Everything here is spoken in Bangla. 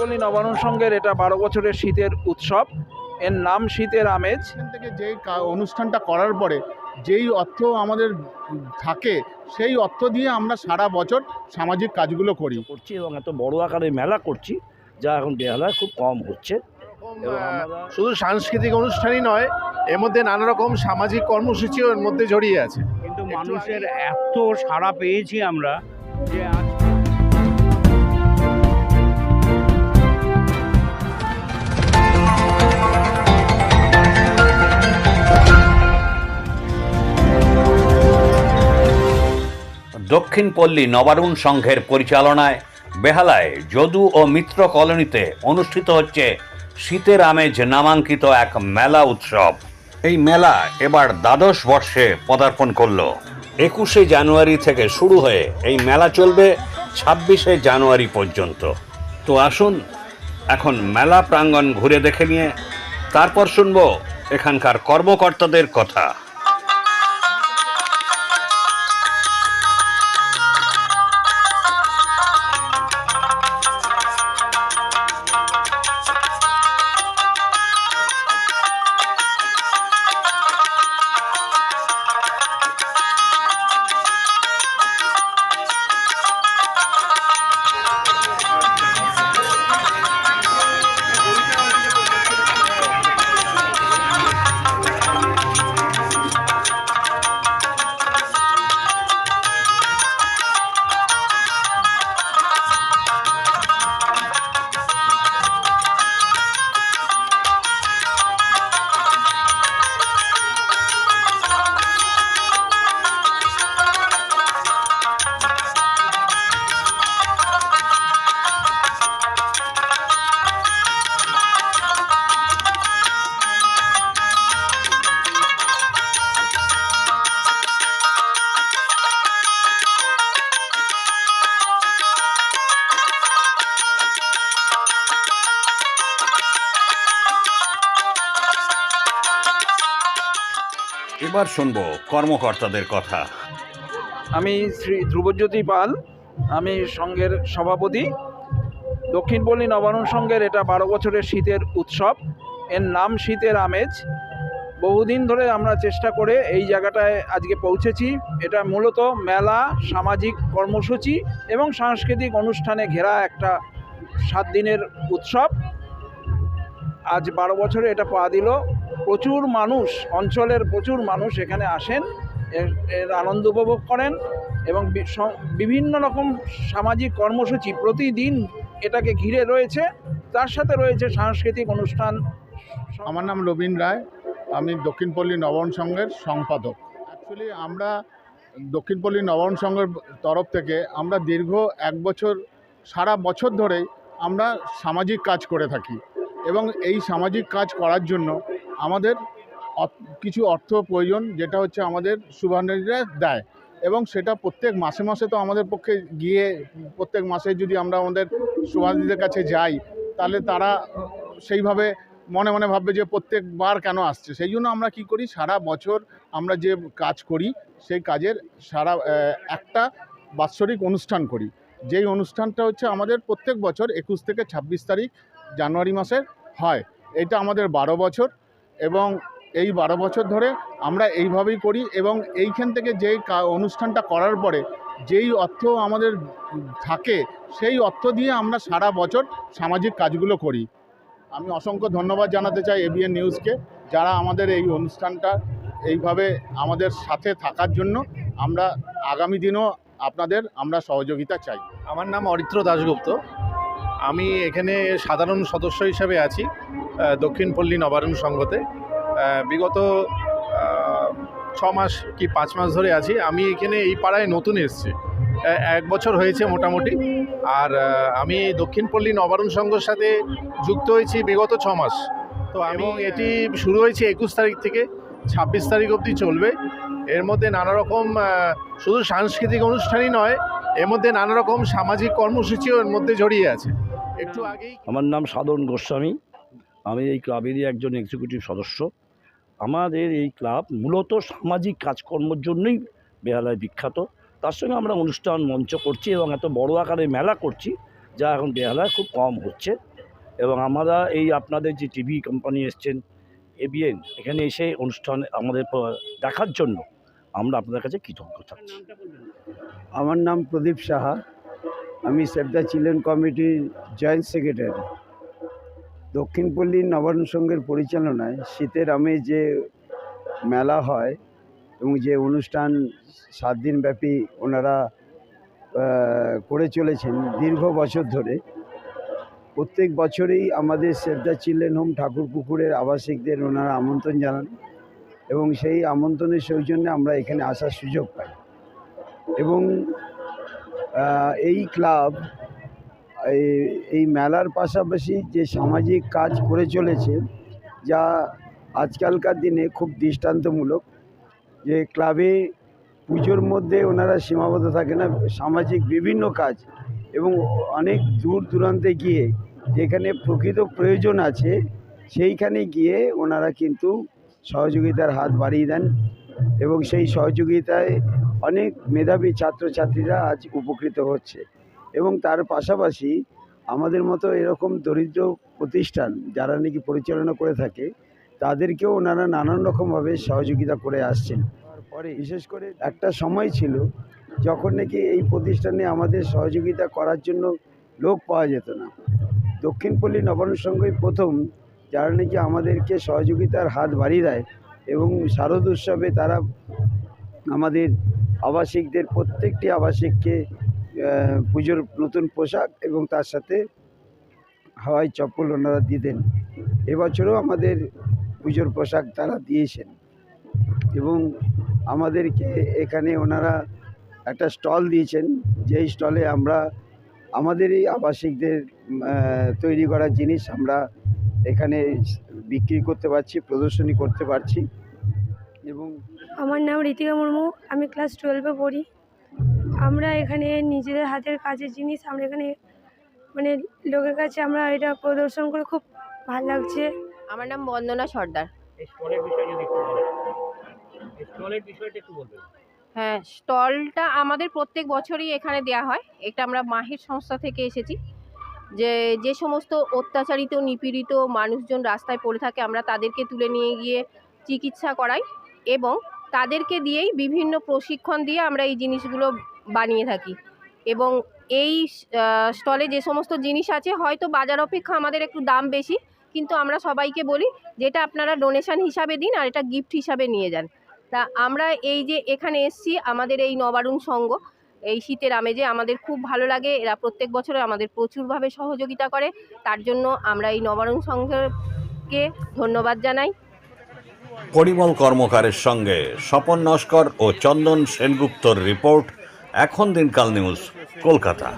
দক্ষিণপল্লী নবায়ন সংঘের এটা বারো বছরের শীতের উৎসব। এর নাম শীতের আমেজ। থেকে যেই কা- অনুষ্ঠানটা করার পরে যেই অর্থ আমাদের থাকে সেই অর্থ দিয়ে আমরা সারা বছর সামাজিক কাজগুলো করি। করছি এবং এত বড় আকারে মেলা করছি যা এখন বেহালায় খুব কম হচ্ছে। শুধু সাংস্কৃতিক অনুষ্ঠানই নয় এর মধ্যে নানা রকম সামাজিক কর্মসূচিও এর মধ্যে জড়িয়ে আছে। কিন্তু মানুষের এত সাড়া পেয়েছি আমরা যে দক্ষিণ পল্লী নবারুণ সংঘের পরিচালনায় বেহালায় যদু ও মিত্র কলোনিতে অনুষ্ঠিত হচ্ছে শীতের আমেজ নামাঙ্কিত এক মেলা উৎসব। এই মেলা এবার দ্বাদশ বর্ষে পদার্পণ করল। একুশে জানুয়ারি থেকে শুরু হয়ে এই মেলা চলবে ছাব্বিশে জানুয়ারি পর্যন্ত। তো আসুন, এখন মেলা প্রাঙ্গণ ঘুরে দেখে নিয়ে তারপর শুনব এখানকার কর্মকর্তাদের কথা। এবার শুনব কর্মকর্তাদের কথা। আমি শ্রী ধ্রুবজ্যোতি পাল, আমি সংঘের সভাপতি। দক্ষিণপল্লী নবায়ন সংঘের এটা বারো বছরের শীতের উৎসব। এর নাম শীতের আমেজ। বহুদিন ধরে আমরা চেষ্টা করে এই জায়গাটায় আজকে পৌঁছেছি। এটা মূলত মেলা, সামাজিক কর্মসূচি এবং সাংস্কৃতিক অনুষ্ঠানে ঘেরা একটা সাত দিনের উৎসব। আজ বারো বছরে এটা পা দিল। প্রচুর মানুষ, অঞ্চলের প্রচুর মানুষ এখানে আসেন, এর আনন্দ উপভোগ করেন এবং বিভিন্ন রকম সামাজিক কর্মসূচি প্রতিদিন এটাকে ঘিরে রয়েছে। তার সাথে রয়েছে সাংস্কৃতিক অনুষ্ঠান। আমার নাম রবীন রায়, আমি দক্ষিণপল্লী নবায়ন সংঘের সম্পাদক। অ্যাকচুয়ালি আমরা দক্ষিণপল্লী নবায়ন সংঘের তরফ থেকে আমরা দীর্ঘ এক বছর, সারা বছর ধরে আমরা সামাজিক কাজ করে থাকি এবং এই সামাজিক কাজ করার জন্য আমাদের কিছু অর্থ প্রয়োজন যেটা হচ্ছে আমাদের শুভানুযায়ীরা দেয় এবং সেটা প্রত্যেক মাসে মাসে তো আমাদের পক্ষে গিয়ে প্রত্যেক মাসে যদি আমরা আমাদের শুভানুযায়ীদের কাছে যাই, তাহলে তারা সেইভাবে মনে মনে ভাববে যে প্রত্যেকবার কেন আসছে। সেই জন্য আমরা কি করি, সারা বছর আমরা যে কাজ করি, সেই কাজের সারা একটা বাৎসরিক অনুষ্ঠান করি। যেই অনুষ্ঠানটা হচ্ছে আমাদের প্রত্যেক বছর একুশ থেকে ছাব্বিশ তারিখ জানুয়ারি মাসের হয়। এটা আমাদের বারো বছর। এবং এই বারো বছর ধরে আমরা এইভাবেই করি এবং এইখান থেকে যেই অনুষ্ঠানটা করার পরে যেই অর্থ আমাদের থাকে, সেই অর্থ দিয়ে আমরা সারা বছর সামাজিক কাজগুলো করি। আমি অসংখ্য ধন্যবাদ জানাতে চাই এবিএন নিউজকে যারা আমাদের এই অনুষ্ঠানটা এইভাবে আমাদের সাথে থাকার জন্য আমরা আগামী দিনও আপনাদের আমরা সহযোগিতা চাই। আমার নাম অরিত্র দাশগুপ্ত। আমি এখানে সাধারণ সদস্য হিসাবে আছি দক্ষিণ পল্লী নবারণ সংঘতে বিগত ছ মাস কি পাঁচ মাস ধরে আছি। আমি এখানে এই পাড়ায় নতুন এসেছি। এক বছর হয়েছে মোটামুটি। আর আমি দক্ষিণ পল্লী নবারণ সংঘের সাথে যুক্ত হয়েছি বিগত ছ মাস। তো আমি এটি শুরু হয়েছে একুশ তারিখ থেকে। ছাব্বিশ তারিখ অবধি চলবে। এর মধ্যে নানা রকম শুধু সাংস্কৃতিক অনুষ্ঠানই নয় এর মধ্যে নানা রকম সামাজিক কর্মসূচিও এর মধ্যে জড়িয়ে আছে। একটু আগেই আমার নাম সাধন গোস্বামী। আমি এই ক্লাবেরই একজন এক্সিকিউটিভ সদস্য। আমাদের এই ক্লাব মূলত সামাজিক কাজকর্মের জন্যই বেহালায় বিখ্যাত। তার সঙ্গে আমরা অনুষ্ঠান মঞ্চ করছি এবং এত বড় আকারে মেলা করছি যা এখন বেহালায় খুব কম হচ্ছে। এবং আমরা এই আপনাদের যে টিভি কোম্পানি এসছেন এবিএন এখানে এসে অনুষ্ঠান আমাদের দেখার জন্য আমরা আপনাদের কাছে কৃতজ্ঞ থাকছি। আমার নাম প্রদীপ সাহা। আমি সেভ দ্য চিলড্রেন কমিটির জয়েন্ট সেক্রেটারি। দক্ষিণপল্লী নবান্ন সংঘের পরিচালনায় শীতের আমে যে মেলা হয় এবং যে অনুষ্ঠান সাত দিনব্যাপী ওনারা করে চলেছেন দীর্ঘ বছর ধরে, প্রত্যেক বছরেই আমাদের সেভ দ্য চিলড্রেন হোম ঠাকুর পুকুরের আবাসিকদের ওনারা আমন্ত্রণ জানান এবং সেই আমন্ত্রণের সৌজন্যে আমরা এখানে আসার সুযোগ পাই। এবং এই ক্লাব এই মেলার পাশাপাশি যে সামাজিক কাজ করে চলেছে, যা আজকালকার দিনে খুব দৃষ্টান্তমূলক, যে ক্লাবে পুজোর মধ্যে ওনারা সীমাবদ্ধ থাকে না, সামাজিক বিভিন্ন কাজ এবং অনেক দূর দূরান্তে গিয়ে যেখানে প্রকৃত প্রয়োজন আছে, সেইখানে গিয়ে ওনারা কিন্তু সহযোগিতার হাত বাড়িয়ে দেন এবং সেই সহযোগিতায় অনেক মেধাবী ছাত্রছাত্রীরা আজ উপকৃত হচ্ছে এবং তার পাশাপাশি আমাদের মতো এরকম দরিদ্র প্রতিষ্ঠান যারা নাকি পরিচালনা করে থাকে তাদেরকেও ওনারা নানান রকমভাবে সহযোগিতা করে আসছেন। পরে বিশেষ করে একটা সময় ছিল যখন নাকি এই প্রতিষ্ঠানে আমাদের সহযোগিতা করার জন্য লোক পাওয়া যেত না। দক্ষিণপল্লী নবান্ন সংঘই প্রথম যারা নাকি আমাদেরকে সহযোগিতার হাত বাড়িয়ে দেয় এবং শারদ উৎসবে তারা আমাদের আবাসিকদের, প্রত্যেকটি আবাসিককে পুজোর নতুন পোশাক এবং তার সাথে হাওয়াই চপ্পল ওনারা দিতেন। এবছরও আমাদের পুজোর পোশাক তারা দিয়েছেন। এবং আমাদেরকে এখানে ওনারা একটা স্টল দিয়েছেন, যেই স্টলে আমরা আমাদের এই আবাসিকদের তৈরি করা জিনিস আমরা এখানে বিক্রি করতে পারছি, প্রদর্শনী করতে পারছি। এবং আমার নাম ঋতিকা মুর্মু আমি ক্লাস টুয়েলভে পড়ি। আমরা এখানে নিজেদের হাতের কাজের জিনিস আমরা এখানে মানে লোকের কাছে আমরা এটা প্রদর্শন করে খুব ভালো লাগছে। আমার নাম বন্দনা সর্দার। হ্যাঁ স্টলটা আমাদের প্রত্যেক বছরই এখানে দেয়া হয়। এটা আমরা মাহির সংস্থা থেকে এসেছি। যে যে সমস্ত অত্যাচারিত নিপীড়িত মানুষজন রাস্তায় পড়ে থাকে আমরা তাদেরকে তুলে নিয়ে গিয়ে চিকিৎসা করাই এবং তাদেরকে দিয়েই বিভিন্ন প্রশিক্ষণ দিয়ে আমরা এই জিনিসগুলো বানিয়ে থাকি। এবং এই স্টলে যে সমস্ত জিনিস আছে, হয়তো বাজার অপেক্ষা আমাদের একটু দাম বেশি, কিন্তু আমরা সবাইকে বলি যেটা আপনারা ডোনেশন হিসাবে দিন আর এটা গিফট হিসাবে নিয়ে যান। তা আমরা এই যে এখানে এসছি, আমাদের এই নবারুণ সংঘ এই শীতের আমেজে আমাদের খুব ভালো লাগে। এরা প্রত্যেক বছরে আমাদের প্রচুরভাবে সহযোগিতা করে। তার জন্য আমরা এই নবারুণ সংঘকে ধন্যবাদ জানাই। পরিমল কর্মকারের সঙ্গে স্বপন নস্কর ও চন্দন সেনগুপ্তর রিপোর্ট এখন দিনকাল নিউজ কলকাতা।